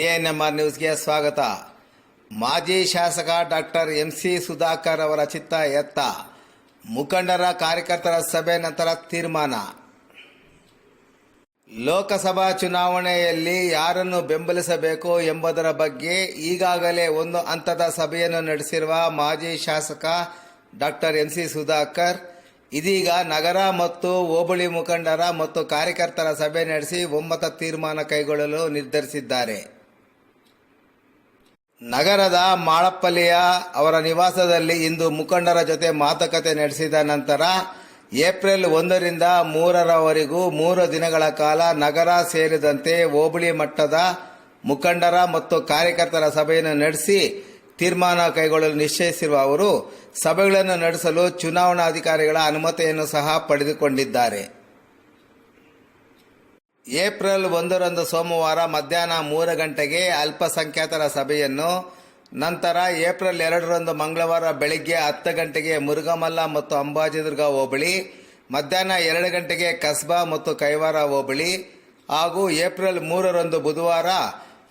ANMR ನ್ಯೂಸ್ಗೆ ಸ್ವಾಗತ. ಮಾಜಿ ಶಾಸಕ ಡಾಕ್ಟರ್ ಎಂ ಸಿ ಸುಧಾಕರ್ ಅವರ ಚಿತ್ತ ಎತ್ತ. ಮುಖಂಡರ ಕಾರ್ಯಕರ್ತರ ಸಭೆ ನಂತರ ತೀರ್ಮಾನ. ಲೋಕಸಭಾ ಚುನಾವಣೆಯಲ್ಲಿ ಯಾರನ್ನು ಬೆಂಬಲಿಸಬೇಕು ಎಂಬುದರ ಬಗ್ಗೆ ಈಗಾಗಲೇ ಒಂದು ಹಂತದ ಸಭೆಯನ್ನು ನಡೆಸಿರುವ ಮಾಜಿ ಶಾಸಕ ಡಾಕ್ಟರ್ ಎಂ ಸಿ ಸುಧಾಕರ್, ಇದೀಗ ನಗರ ಮತ್ತು ಹೋಬಳಿ ಮುಖಂಡರ ಮತ್ತು ಕಾರ್ಯಕರ್ತರ ಸಭೆ ನಡೆಸಿ ಒಮ್ಮತ ತೀರ್ಮಾನ ಕೈಗೊಳ್ಳಲು ನಿರ್ಧರಿಸಿದ್ದಾರೆ. ನಗರದ ಮಾಳಪ್ಪಲ್ಲಿಯ ಅವರ ನಿವಾಸದಲ್ಲಿ ಇಂದು ಮುಖಂಡರ ಜೊತೆ ಮಾತುಕತೆ ನಡೆಸಿದ ನಂತರ ಏಪ್ರಿಲ್ ಒಂದರಿಂದ ಮೂರರವರೆಗೂ ಮೂರು ದಿನಗಳ ಕಾಲ ನಗರ ಸೇರಿದಂತೆ ಹೋಬಳಿ ಮಟ್ಟದ ಮುಖಂಡರ ಮತ್ತು ಕಾರ್ಯಕರ್ತರ ಸಭೆಯನ್ನು ನಡೆಸಿ ತೀರ್ಮಾನ ಕೈಗೊಳ್ಳಲು ನಿಶ್ಚಯಿಸಿರುವ ಅವರು, ಸಭೆಗಳನ್ನು ನಡೆಸಲು ಚುನಾವಣಾಧಿಕಾರಿಗಳ ಅನುಮತಿಯನ್ನು ಸಹ ಪಡೆದುಕೊಂಡಿದ್ದಾರೆ. ಏಪ್ರಿಲ್ ಒಂದರಂದು ಸೋಮವಾರ ಮಧ್ಯಾಹ್ನ ಮೂರು ಗಂಟೆಗೆ ಅಲ್ಪಸಂಖ್ಯಾತರ ಸಭೆಯನ್ನು, ನಂತರ ಏಪ್ರಿಲ್ ಎರಡರಂದು ಮಂಗಳವಾರ ಬೆಳಿಗ್ಗೆ ಹತ್ತು ಗಂಟೆಗೆ ಮುರುಗಮಲ್ಲ ಮತ್ತು ಅಂಬಾಜಿದುರ್ಗ ಹೋಬಳಿ, ಮಧ್ಯಾಹ್ನ ಎರಡು ಗಂಟೆಗೆ ಕಸ್ಬಾ ಮತ್ತು ಕೈವಾರ ಹೋಬಳಿ, ಹಾಗೂ ಏಪ್ರಿಲ್ ಮೂರರಂದು ಬುಧವಾರ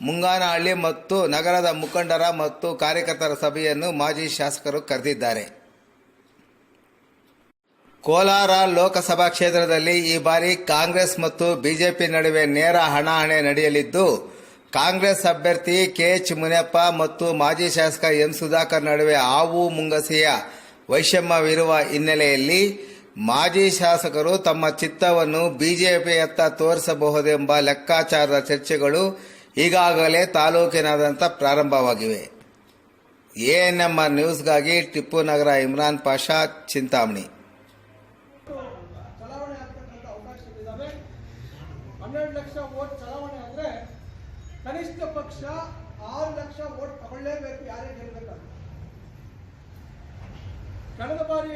ಮುಂಗಾನಹಳ್ಳಿ ಮತ್ತು ನಗರದ ಮುಖಂಡರ ಮತ್ತು ಕಾರ್ಯಕರ್ತರ ಸಭೆಯನ್ನು ಮಾಜಿ ಶಾಸಕರು ಕರೆದಿದ್ದಾರೆ. ಕೋಲಾರ ಲೋಕಸಭಾ ಕ್ಷೇತ್ರದಲ್ಲಿ ಈ ಬಾರಿ ಕಾಂಗ್ರೆಸ್ ಮತ್ತು ಬಿಜೆಪಿ ನಡುವೆ ನೇರ ಹಣಾಹಣೆ ನಡೆಯಲಿದ್ದು, ಕಾಂಗ್ರೆಸ್ ಅಭ್ಯರ್ಥಿ ಕೆಎಚ್ ಮುನಿಯಪ್ಪ ಮತ್ತು ಮಾಜಿ ಶಾಸಕ ಎಂ ಸುಧಾಕರ್ ನಡುವೆ ಹಾವು ಮುಂಗಸೆಯ ವೈಷಮ್ಯವಿರುವ ಹಿನ್ನೆಲೆಯಲ್ಲಿ ಮಾಜಿ ಶಾಸಕರು ತಮ್ಮ ಚಿತ್ತವನ್ನು ಬಿಜೆಪಿಯತ್ತ ತೋರಿಸಬಹುದೆಂಬ ಲೆಕ್ಕಾಚಾರದ ಚರ್ಚೆಗಳು ಈಗಾಗಲೇ ತಾಲೂಕಿನಾದ್ಯಂತ ಪ್ರಾರಂಭವಾಗಿವೆ. ಎಎನ್ಎಂಆರ್ ನ್ಯೂಸ್ಗಾಗಿ ಟಿಪ್ಪು ನಗರ ಇಮ್ರಾನ್ ಪಾಷಾ ಚಿಂತಾಮಣಿ. ಹನ್ನೆರಡು ಲಕ್ಷ ಓಟ್ ಚಲಾವಣೆ ಆದ್ರೆ ಕನಿಷ್ಠ ಪಕ್ಷ ಆರು ಲಕ್ಷ ಓಟ್ ತಗೊಳ್ಳೇಬೇಕು ಯಾರೇ ಗೆಲ್ಲಬೇಕಂತ ಕಳೆದ ಬಾರಿ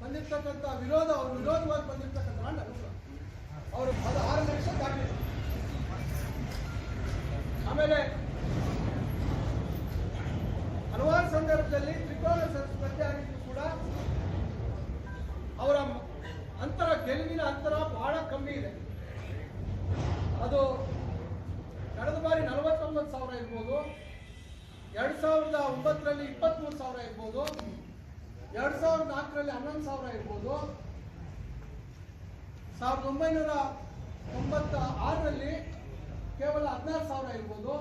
ಬಂದಿರ್ತಕ್ಕಂಥ ವಿರೋಧ, ಅವ್ರ ವಿರೋಧವಾಗಿ ಬಂದಿರ್ತಕ್ಕಂಥ ಹಣ ಅವರು ಅದು ಆರು ಲಕ್ಷ ದಾಟಿದೆ ಆಮೇಲೆ ಹಲವಾರು ಸಂದರ್ಭದಲ್ಲಿ ತ್ರಿಕೋನ ಸ್ಪರ್ಧೆ ಆಗಿದ್ದು ಕೂಡ ಅವರ ಅಂತರ ಗೆಲುವಿನ ಅಂತರ ಬಹಳ ಕಮ್ಮಿ ಇದೆ ಅದು ಕಳೆದ ಬಾರಿ ನಲವತ್ತೊಂಬತ್ತು ಸಾವಿರ ಇರ್ಬೋದು. ಎರಡು ಸಾವಿರದ ಒಂಬತ್ತರಲ್ಲಿ ಇಪ್ಪತ್ತ್ಮೂರು ಸಾವಿರ ಇರ್ಬೋದು. ಎರಡು ಸಾವಿರದ ನಾಲ್ಕರಲ್ಲಿ ಹನ್ನೊಂದು ಸಾವಿರ ಇರ್ಬೋದು. ಸಾವಿರದ ಒಂಬೈನೂರ ತೊಂಬತ್ತ ಆರರಲ್ಲಿ ಕೇವಲ ಹದಿನಾರು ಸಾವಿರ ಇರ್ಬೋದು.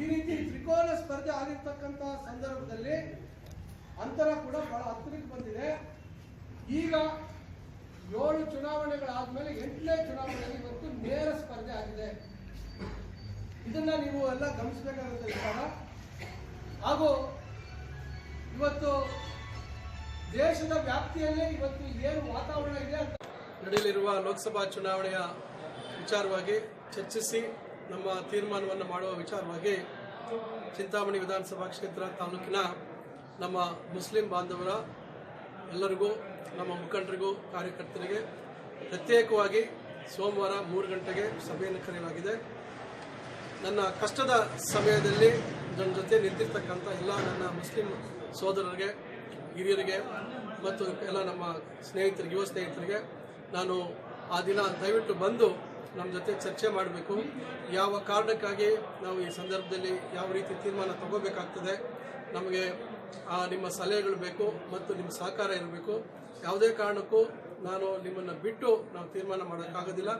ಈ ರೀತಿ ತ್ರಿಕೋನ ಸ್ಪರ್ಧೆ ಆಗಿರ್ತಕ್ಕಂಥ ಸಂದರ್ಭದಲ್ಲಿ ಅಂತರ ಕೂಡ ಬಹಳ ಹತ್ತಿರಕ್ಕೆ ಬಂದಿದೆ. ಈಗ ಏಳು ಚುನಾವಣೆಗಳಾದ್ಮೇಲೆ ಎಂಟನೇ ಚುನಾವಣೆಯಲ್ಲಿ ಇವತ್ತು ನೇರ ಸ್ಪರ್ಧೆ ಆಗಿದೆ. ಇದನ್ನ ನೀವು ಎಲ್ಲ ಗಮನಿಸಬೇಕಾಗುತ್ತೆ ವಿಚಾರ ಹಾಗೂ ಇವತ್ತು ದೇಶದ ವ್ಯಾಪ್ತಿಯಲ್ಲೇ ಇವತ್ತು ಏನು ವಾತಾವರಣ ಇದೆ ಅಂತ ನಡೆಯಲಿರುವ ಲೋಕಸಭಾ ಚುನಾವಣೆಯ ವಿಚಾರವಾಗಿ ಚರ್ಚಿಸಿ ನಮ್ಮ ತೀರ್ಮಾನವನ್ನು ಮಾಡುವ ವಿಚಾರವಾಗಿ ಚಿಂತಾಮಣಿ ವಿಧಾನಸಭಾ ಕ್ಷೇತ್ರ ತಾಲೂಕಿನ ನಮ್ಮ ಮುಸ್ಲಿಂ ಬಾಂಧವರ ಎಲ್ಲರಿಗೂ, ನಮ್ಮ ಮುಖಂಡರಿಗೂ, ಕಾರ್ಯಕರ್ತರಿಗೆ ಪ್ರತ್ಯೇಕವಾಗಿ ಸೋಮವಾರ ಮೂರು ಗಂಟೆಗೆ ಸಭೆಯನ್ನು ಕರೆಯಲಾಗಿದೆ. ನನ್ನ ಕಷ್ಟದ ಸಮಯದಲ್ಲಿ ನನ್ನ ಜೊತೆ ನಿಂತಿರ್ತಕ್ಕಂಥ ಎಲ್ಲ ನನ್ನ ಮುಸ್ಲಿಂ ಸೋದರರಿಗೆ, ಹಿರಿಯರಿಗೆ ಮತ್ತು ಎಲ್ಲ ನಮ್ಮ ಸ್ನೇಹಿತರಿಗೆ, ಯುವ ಸ್ನೇಹಿತರಿಗೆ ನಾನು ಆ ದಿನ ದಯವಿಟ್ಟು ಬಂದು ನಮ್ಮ ಜೊತೆ ಚರ್ಚೆ ಮಾಡಬೇಕು. ಯಾವ ಕಾರಣಕ್ಕಾಗಿ ನಾವು ಈ ಸಂದರ್ಭದಲ್ಲಿ ಯಾವ ರೀತಿ ತೀರ್ಮಾನ ತಗೋಬೇಕಾಗ್ತದೆ, ನಮಗೆ ನಿಮ್ಮ ಸಲಹೆಗಳು ಬೇಕು ಮತ್ತು ನಿಮ್ಮ ಸಹಕಾರ ಇರಬೇಕು. ಯಾವುದೇ ಕಾರಣಕ್ಕೂ ನಾನು ನಿಮ್ಮನ್ನು ಬಿಟ್ಟು ನಾವು ತೀರ್ಮಾನ ಮಾಡೋಕ್ಕಾಗೋದಿಲ್ಲ.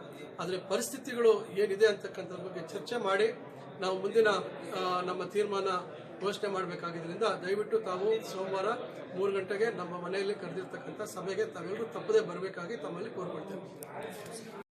ಆದರೆ ಪರಿಸ್ಥಿತಿಗಳು ಏನಿದೆ ಅಂತಕ್ಕಂಥದ್ರ ಬಗ್ಗೆ ಚರ್ಚೆ ಮಾಡಿ ನಾವು ಮುಂದಿನ ನಮ್ಮ ತೀರ್ಮಾನ ಘೋಷಣೆ ಮಾಡಬೇಕಾಗಿದ್ದರಿಂದ ದಯವಿಟ್ಟು ತಾವು ಸೋಮವಾರ ಮೂರು ಗಂಟೆಗೆ ನಮ್ಮ ಮನೆಯಲ್ಲಿ ಕರೆದಿರ್ತಕ್ಕಂಥ ಸಭೆಗೆ ತಾವೆಲ್ಲರೂ ತಪ್ಪದೇ ಬರಬೇಕಾಗಿ ತಮ್ಮಲ್ಲಿ ಕೋರ್ಕೊಳ್ತೇವೆ.